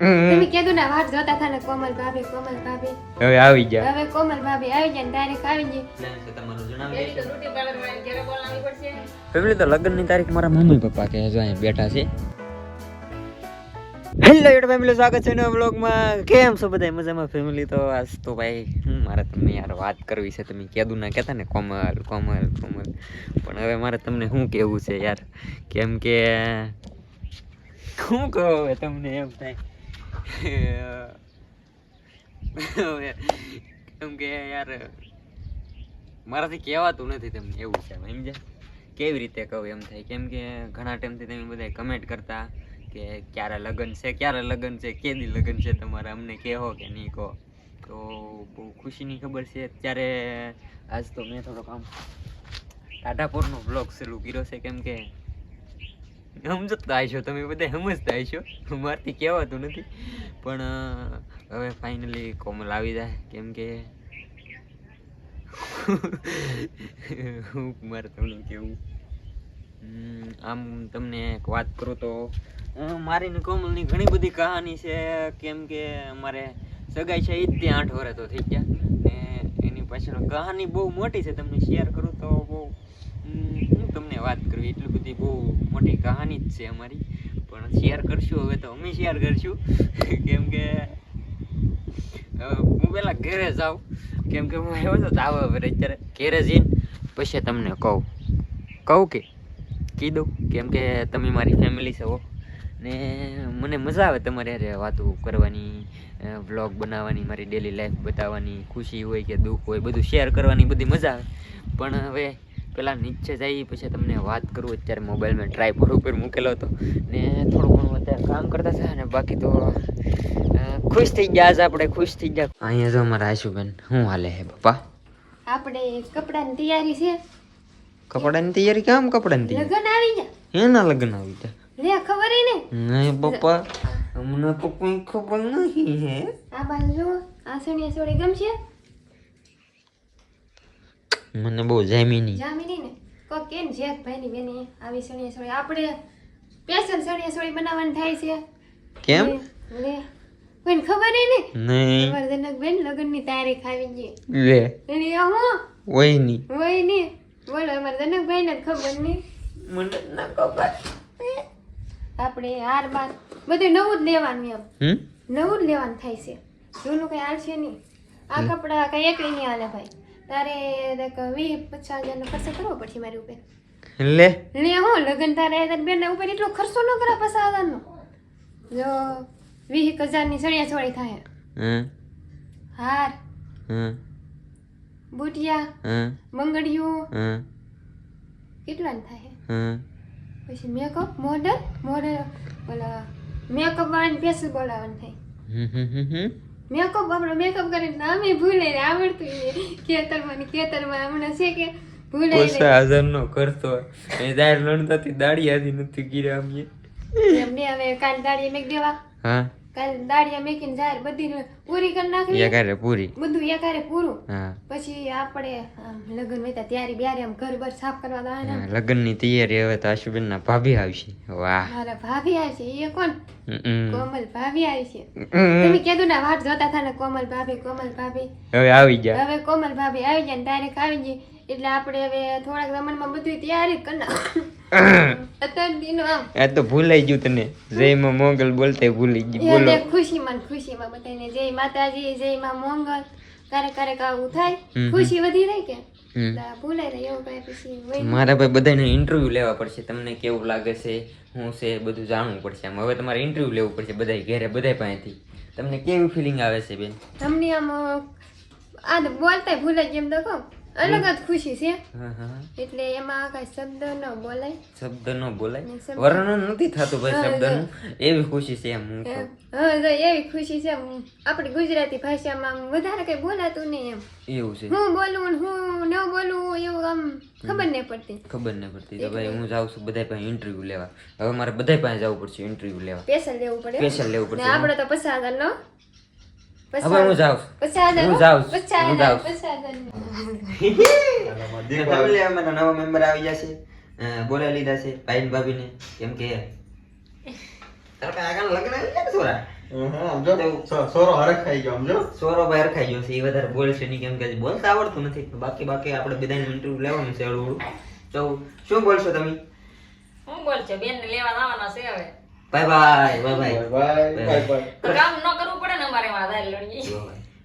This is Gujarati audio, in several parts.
તમે કીધું ને વાટ જોતા હતા ને કોમલ ભાભી કોમલ ભાભી. હવે આવી ગયા. હવે કોમલ ભાભી આવી ને તારીખ આવી ગઈ તો ફેમિલી તો લગ્નની તારીખ મારા મમ્મી પપ્પા કે જો અહીં બેઠા છે. હેલો યુટ્યુબ ફેમિલી સ્વાગત છે નવા વ્લોગમાં કેમ છો બધા મજામાં ફેમિલી તો આજ તો ભાઈ હું મારે તમને યાર વાત કરવી છે. તમે કીધું ના કહેતા ને કોમલ કોમલ કોમલ. પણ હવે મારે તમને શું કહેવું છે યાર? કેમ કે શું કહો હવે તમને એમ થાય? કેમ કે યાર, મારાથી કહેવાતું નથી તમને એવું છે સમજ્યા કેવી રીતે કહું એમ થાય? કેમ કે ઘણા ટાઈમથી તમે બધા કમેન્ટ કરતા કે ક્યારે લગ્ન છે, ક્યારે લગ્ન છે, કેદી લગ્ન છે તમારે? અમને કહો કે નહીં કહો? તો બહુ ખુશીની ખબર છે. અત્યારે આજ તો મેં થોડોક આમ ટાટાપોરનો બ્લોગ શરૂ કર્યો છે, કેમ કે સમજતા હશો, તમે બધા સમજતા હશો. મારથી કહેવાતું નથી. પણ હવે ફાઇનલી કોમલ આવી જાય, કેમ કે હું મારે તમને કેવું? આમ તમને વાત કરું તો મારી ને કોમલની ઘણી બધી કહાની છે. કેમ કે અમારે સગાઈ છે એ જ ત્યાં આઠ વર્ષ તો થઈ ગયા. ને એની પાછળ કહાની બહુ મોટી છે, તમને શેર કરું તો બહુ હું તમને વાત કરવી એટલી બધી બહુ મોટી કહાની જ છે અમારી. પણ શેર કરશું, હવે તો અમે શેર કરશું. કેમ કે હું પેલા ઘરે જાઉં. કેમ કે હું આવ્યો તો તાવ હવે અત્યારે ઘેરે જઈને પછી તમને કહું. કહું કે કીધું કેમ કે તમે મારી ફેમિલી છો ને મને મજા આવે તમારે હારે વાતો કરવાની વ્લોગ બનાવવાની, મારી ડેલી લાઈફ બતાવવાની, ખુશી હોય કે દુઃખ હોય, બધું શેર કરવાની બધી મજા આવે. પણ હવે પેલા નીચે જઈ પછી તમને વાત કરું અત્યારે મોબાઈલમાં ટ્રાયપોડ ઉપર મૂકેલો હતો. ને થોડું ઘણું અત્યારે કામ કરતા છે અને બાકી તો ખુશ થઈ ગયા છે આપણે ખુશ થઈ ગયા. અહીંયા જો અમારા આશુબેન શું હાલે હે પપ્પા? આપણે કપડાની તૈયારી છે. કપડાની તૈયારી? કેમ કપડાની તૈયારી? લગ્ન આવી ગયા. એના લગ્ન આવી ગયા? લે ખબર ને? નહીં પપ્પા અમને તો કોઈ ખબર નહીં હે. આ બાજુ આ સણિયા સોળી ગમશે? મને બહુ જામી નહીં જામીની. ને કો કે ને જેક ભાઈની બેની આવી સણિયા સોળી. આપણે સ્પેશિયલ સણિયા સોળી બનાવવાની થાય છે. કેમ? લે, કોઈને ખબર ય ને? નહીં. અમારા જનકબેન લગ્નની તારીખ આવી ગઈ. લે. એને હું? હોય નહીં હોય ને બોલો અમારા જનકભાઈ ને ખબર નહીં. મને ન ખબર. આપણે હાર બાર. બધું નવું જ લેવાનું એમ. નવું જ લેવાનું થાય છે. જૂનું કઈ હાલ છે નહીં. આ કપડા કઈ એક નહીં હાલે ભાઈ. તારે વીસ પચાસ હજારનો ખર્ચો કરવો પડશે મારી ઉપર. લે લે હો લગન તારે તાર બેન ઉપર એટલો ખર્ચો ન કરે પચાસ હજારનો. જો વીસ એક હજારની સળિયા સોળી થાય. હમ. હાર. હમ. બુટિયા. હમ. મંગળિયું હમ. કેટલાની થાય? હમ. પછી મેકઅપ મોડલ મોડલ ઓલા મેકઅપ વાળાને સ્પેશિયલ બોલાવવાનું થાય. મેકઅપ આપણો મેકઅપ કરીને નામે ભૂલે આવડતું છે ખેતરમાં ને ખેતરમાં હમણાં છે કે ભૂલે હાજર નો કરતો એ દાળ લણતાથી દાડિયાથી નથી ગીરા અમે. એમને હવે કાલ દાડી મેક દેવા હા. કાલ દાડિયા મેકીને જાહેર બધી પૂરી કરી નાખી. એકારે પૂરી. બધું એકારે પૂરું. હા. પછી આપણે લગ્ન વેતા ત્યારે બ્યારે આમ ઘર બર સાફ કરવા દાવાના લગ્નની તૈયારી હવે તો આશુબેન ના ભાભી આવશે. વાહ. મારા ભાભી આવશે છે એ કોણ? કોમલ ભાભી આવશે. છે તમે કીધું ના વાટ જોતા થા ને કોમલ ભાભી કોમલ ભાભી. હવે આવી ગયા હવે કોમલ ભાભી આવી જાય ને તારીખ આવી ગઈ એટલે આપણે હવે થોડાક જમાનમાં બધું તૈયારી કરી આ તો ભૂલાઈ ગયું તને. જયમાં મોગલ બોલતે ભૂલી બોલો. ખુશીમાં ખુશીમાં બધાને જય માતાજી જય માં મોંગલ ક્યારેક ક્યારેક આવું થાય. ખુશી વધી રહી કે? મારા ભાઈ બધાને ઇન્ટરવ્યુ લેવા પડશે. તમને કેવું લાગે છે હું છે બધું જાણવું પડશે આમ. હવે તમારે ઇન્ટરવ્યુ લેવું પડશે બધા ઘેરે બધાય પાસેથી. તમને કેવી ફિલિંગ આવે છે બેન? તમને આમ આ તો બોલતાય કેમ તો કહું. અલગ જ ખુશી છે. એટલે એમાં કઈ શબ્દ ન બોલાય. શબ્દ ન બોલાય? વર્ણન નથી થતું ભાઈ શબ્દનું. એવી ખુશી છે એમ હું હા તો એવી ખુશી છે આપણી ગુજરાતી ભાષામાં વધારે કઈ બોલાતું નહીં એમ. એવું છે. હું બોલું હું ન બોલું એવું આમ ખબર નહીં પડતી. ખબર નહીં પડતી. તો ભાઈ હું જાઉં છું બધા પાસે ઇન્ટરવ્યુ લેવા. હવે મારે બધા પાસે જવું પડશે ઇન્ટરવ્યુ લેવા. સ્પેશિયલ લેવું પડે સ્પેશિયલ લેવું પડે પડશે આપણે તો પચાસ હજાર નો હવે હું જાઉં પસાદ હું. જાઉં. પચાસ હજાર પચાસ હજાર ફેમિલી અમારા નવા મેમ્બર આવી જશે બોલાવી લીધા છે ભાઈ ને ભાભીને કેમ કે તારા આગળ લગ્ન આવી ગયા ને છોરા હા, આમ જો, સો- સોરો હરખ ખાઈ ગયો આમ સોરો બહાર ખાઈ ગયો છે એ વધારે બોલશે નહીં કેમ કે બોલતા આવડતું નથી બાકી બાકી આપણે બધાને ઇન્ટરવ્યુ લેવાનું છે હળવું. તો શું બોલશો તમે હું બોલ બેન ને લેવા આવવાના છે હવે bye bye bye bye Bye, bye, bye. તો કામ ન કરવું પડે ને અમારે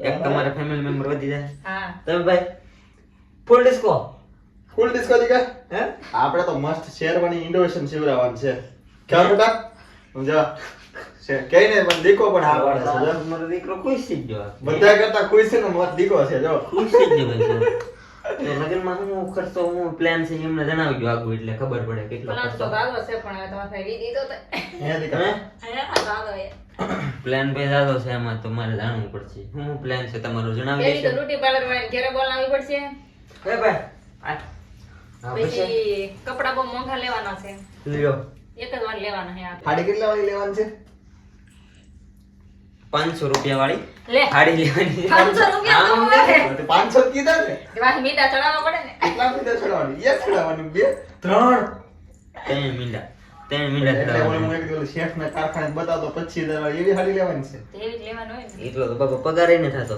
એક તમારા ફેમિલી મેમ્બર વધી જાય હા તમે ભાઈ ફૂલ ડિસ્કો Full disco દીકા? હે? આપણે તો મસ્ત શેરવાની ઇન્ડોવેશન શિવરાવાન છે. ખ્યાલ બેટા? સમજા છે કઈ ને પણ દીકો પણ હા પાડે છે જો. મારો દીકરો ખુશ થઈ ગયો. બધા કરતા ખુશ છે ને મત દીકો છે જો. ખુશ થઈ ગયો ભાઈ લગ્નમાં હું ખર્ચો હું પ્લાન છે એમને જણાવજો આગળ એટલે ખબર પડે કેટલો પ્લાન તો ખર્ચો. દાદો છે પણ હવે તમારે દીધો તો. હે પ્લાન પે દાદો છે એમાં તો જાણવું પડશે. હું પ્લાન છે તમારો જણાવી દેશો. બ્યુટી પાર્લર વાળી ઘરે બોલાવી પડશે. હે ભાઈ પછી પછી? કપડા બહુ મોંઘા લેવાના છે. લ્યો. એક જ વાર લેવાના છે સાડી કેટલા વાળી લેવાની છે? પાંચસો રૂપિયા વાળી. લે. સાડી લેવાની. પાંચસો રૂપિયા પાંચસો કીધા ને ચડાવવા પડે ને. કેટલા મીઠા ચડાવવાની? એક ચડાવવાની બે ત્રણ. ત્રણ મીંડા. ત્રણ મીંડા હું. એક શેઠને કારખાને બતાવતો પચીસ એવી સાડી લેવાની છે. એવી જ લેવાનું હોય ને. એટલો તો બાપા પગાર નથી થતો.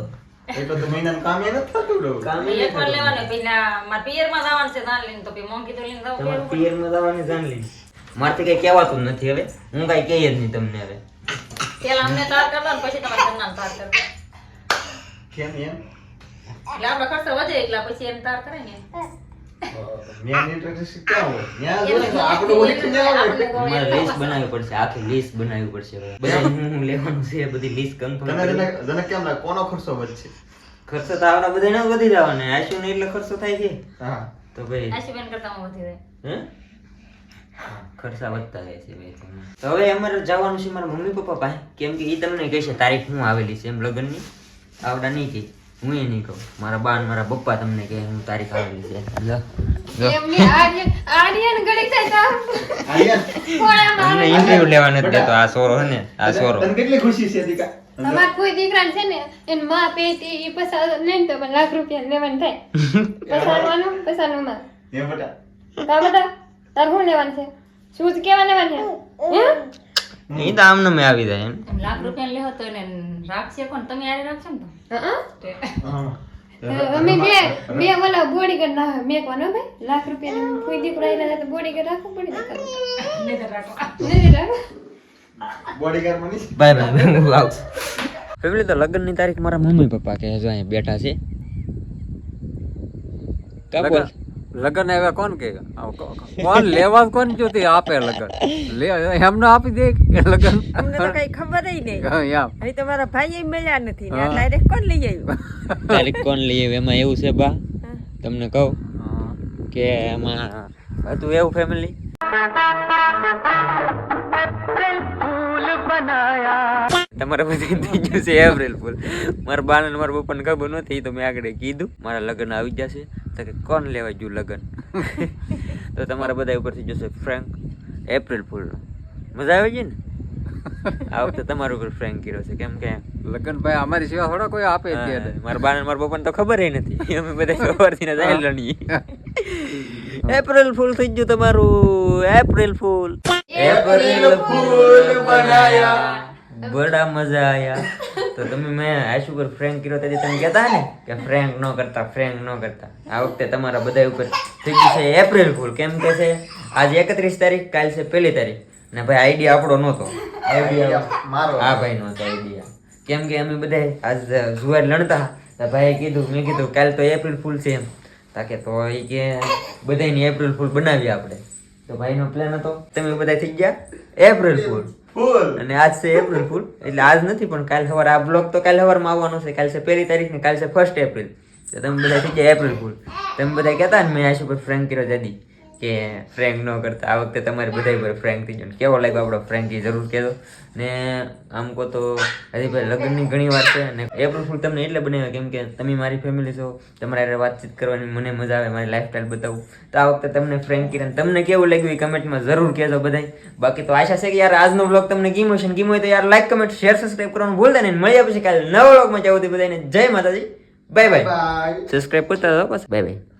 એટલો તો મહિનાનું કામ એ નથી થતું ડો. કામ નથી થતું. લેવાનું પેલા મારા પિયરમાં જવાનું છે દાન લઈને તો પછી મોંઘી તો લઈને જવું તમારે પડે. પિયરમાં જવાની જાણ લીધી મારથી કઈ કહેવાતું નથી હવે હું કઈ કહી જ નહીં તમને હવે પેલા અમને તાર કરતા ને પછી તમારે ઘરના તાર કરતા કેમ એમ એટલે આપણો ખર્ચો વધે એટલા પછી એમ તાર કરે ને બનાવવી પડશે. આખી લિસ્ટ બનાવવી પડશે હવે. બધા હું હું લેવાનું છે બધી લિસ્ટ કન્ફર્મ તને તને તને કેમ લાગે? કોનો ખર્ચો વધશે? ખર્ચો તો આવડા બધા ના વધી જવાના. આશુ ને એટલે ખર્ચો થાય છે. હા. તો ભાઈ આશુબેન કરતા વધી જાય. હે? ખર્ચા વધતા જાય છે ભાઈ તો હવે અમારે જવાનું છે મારા મમ્મી પપ્પા પાસે. કેમ કે એ તમને કહેશે તારીખ હું આવેલી છે એમ લગ્નની. આવડા નહીં કહે હું એ નહીં કહું. મારા બા મારા પપ્પા તમને કે હું તારીખ આવેલી છે. લો, લો. એમની આર્યન આર્યન ગળી થાય તો આર્યન, ખોળામાં અમને આવે. ઇન્ટરવ્યુ લેવા નથી દેતો આ સોરો છે ને આ સોરો. તને કેટલી ખુશી છે દીકા? અમાર કોઈ દીકરા છે ને એની માં પેટી એ પસાર લઈને તો પણ લાખ રૂપિયા લેવાનું થાય. પસારવાનું પસારનું માં. એ બેટા. કા બધા તાર શું લેવાનું છે? શૂઝ કેવા લેવાનું છે? હે? એ તો આમ નમે આવી જાય એમ. લાખ રૂપિયા લેહો તો એને રાખશે કોણ? તમે આરે રાખશો ને તો? હા. અમે બે બે ઓલા કર ના મેકવાનો ભાઈ લાખ રૂપિયા ને કોઈ દીકરો આવીને તો બોડીગાર્ડ રાખવું પડે ને કાં? નહીંતર રાખો. નથી રાખવું બોડીગાર્ડ બનીશ બાય બાય હું આવું ફેમિલી તો લગ્નની તારીખ મારા મમ્મી પપ્પા કહે જો અહીં બેઠા છે. કા બોલ? લગન આવ્યા કોણ કે? કોણ લેવા કોણ જોતી આપે લગન. એમને આપી દે લગન. અમને તો કઈ ખબર ય નહીં. હવે તમારા ભાઈ મળ્યા નથી ડાયરેક્ટ કોણ લઈ આવ્યું? ડાયરેક્ટ કોણ લઈ આવે એમાં એવું છે બા તમને કહું હા. કે એમાં હતું એવું ફેમિલી તમારે બધી થઈ ગયું છે એપ્રિલ ફૂલ મારા બાને મારા પપ્પાને ખબર નથી તો મેં આગળ કીધું મારા લગ્ન આવી જશે. તો કે કોણ લેવા ગયું લગ્ન? તો તમારા બધા ઉપરથી જશે ફ્રેન્ક એપ્રિલ ફૂલ મજા આવી ગઈ ને? આ વખતે તમારા ઉપર ફ્રેન્ક કર્યો છે કેમ કે? લગ્ન ભાઈ અમારી સેવા થોડા કોઈ આપે અત્યારે. મારા બાને મારા પપ્પાને તો ખબર નથી. અમે બધા સવારથી ને જાય લણીએ. એપ્રિલ ફૂલ થઈ ગયું તમારું. એપ્રિલ ફૂલ એપ્રિલ ફૂલ બનાયા બડા મજા આયા. તો તમે મેં આશુ પર ફ્રેન્ક કર્યો તેથી તમે કહેતા ને કે ફ્રેન્ક ન કરતા ફ્રેન્ક ન કરતા. આ વખતે તમારા બધા ઉપર થઈ ગયું છે એપ્રિલ ફૂલ. કેમ કે છે આજે એકત્રીસ તારીખ કાલ છે પહેલી તારીખ. ને ભાઈ આઈડિયા આપણો નહોતો. આઈડિયા મારો. આ ભાઈ નો આઈડિયા કેમ કે અમે બધા આજ જુવાર લણતા. તો ભાઈએ કીધું મેં કીધું કાલ તો એપ્રિલ ફૂલ છે એમ. તાકે તો એ કે બધાની એપ્રિલ ફૂલ બનાવીએ આપણે. તો ભાઈનો પ્લાન હતો. તમે બધા થઈ ગયા? એપ્રિલ ફૂલ ફૂલ અને આજ છે એપ્રિલ ફૂલ એટલે આજ નથી પણ કાલ સવારે આ બ્લોગ તો કાલ સવારમાં આવવાનો છે. કાલ છે પહેલી તારીખ ને કાલ છે ફર્સ્ટ એપ્રિલ તો તમે બધા થઈ ગયા એપ્રિલ ફૂલ તમે બધા કહેતા ને મેં આશુ પર ફ્રેન્ક કર્યો દાદી કે ફ્રેન્ક ન કરતા. આ વખતે તમારે બધા પર ફ્રેન્ક થઈ ગયો કેવો લાગ્યો આપણો ફ્રેન્ક એ જરૂર કહેજો. ને આમ કહો તો હજી ભાઈ લગ્નની ઘણી વાત છે અને એપ્રિલ ફૂલ તમને એટલે બનાવ્યો કેમ કે તમે મારી ફેમિલી છો તમારા વાતચીત કરવાની મને મજા આવે મારી લાઈફસ્ટાઈલ બતાવું. તો આ વખતે તમને ફ્રેન્ક કર્યા તમને કેવું લાગ્યું એ કમેન્ટમાં જરૂર કહેજો બધા બાકી તો આશા છે કે યાર આજનો બ્લોગ તમને ગમ્યો છે ને ગમ્યો હોય તો યાર લાઈક કમેન્ટ શેર સબસ્ક્રાઈબ કરવાનું ભૂલતા નહીં. મળ્યા પછી કાલે નવા બ્લોગમાં જાવ બધાને જય માતાજી. બાય બાય બાય સબસ્ક્રાઈબ કરતા રહો બસ. Bye bye